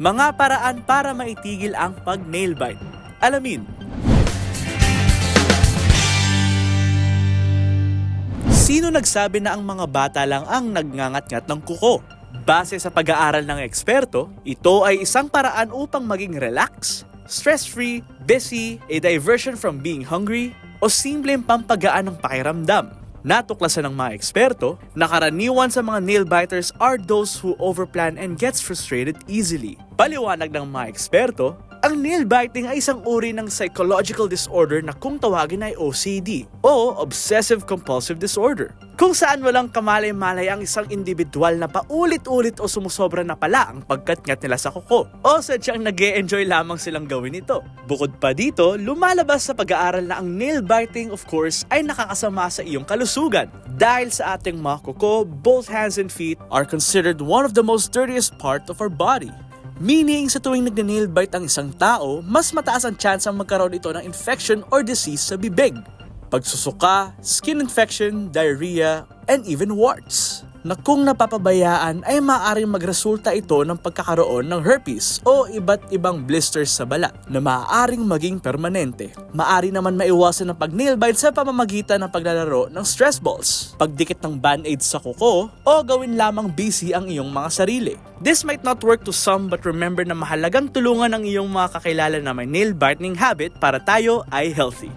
Mga paraan para maitigil ang pag-nail. Alamin. Sino nagsabi na ang mga bata lang ang nagngangat-ngat ng kuko? Base sa pag-aaral ng eksperto, ito ay isang paraan upang maging relax, stress-free, busy, a diversion from being hungry, o simpleng pampagaan ng pakiramdam. Natuklasan ng mga eksperto na karaniwan sa mga nail biters are those who overplan and gets frustrated easily. Paliwanag ng mga eksperto, ang nail biting ay isang uri ng psychological disorder na kung tawagin ay OCD o Obsessive Compulsive Disorder. Kung saan walang kamalay-malay ang isang individual na paulit-ulit o sumusobra na pala ang pagkatngat nila sa kuko o sadyang nag enjoy lamang silang gawin ito. Bukod pa dito, lumalabas sa pag-aaral na ang nail biting of course ay nakakasama sa iyong kalusugan. Dahil sa ating mga kuko, both hands and feet are considered one of the most dirtiest part of our body. Meaning, sa tuwing nagne-nail bite ang isang tao, mas mataas ang chance ang magkaroon ito ng infection or disease sa bibig. Pagsusuka, skin infection, diarrhea, and even warts. Na kung napapabayaan ay maaaring magresulta ito ng pagkakaroon ng herpes o iba't ibang blisters sa balat na maaaring maging permanente. Maari naman maiwasan ang pag-nail bite sa pamamagitan ng paglalaro ng stress balls, pagdikit ng band-aid sa kuko, o gawin lamang busy ang iyong mga sarili. This might not work to some but remember na mahalagang tulungan ang iyong mga kakilala na may nail biting habit para tayo ay healthy.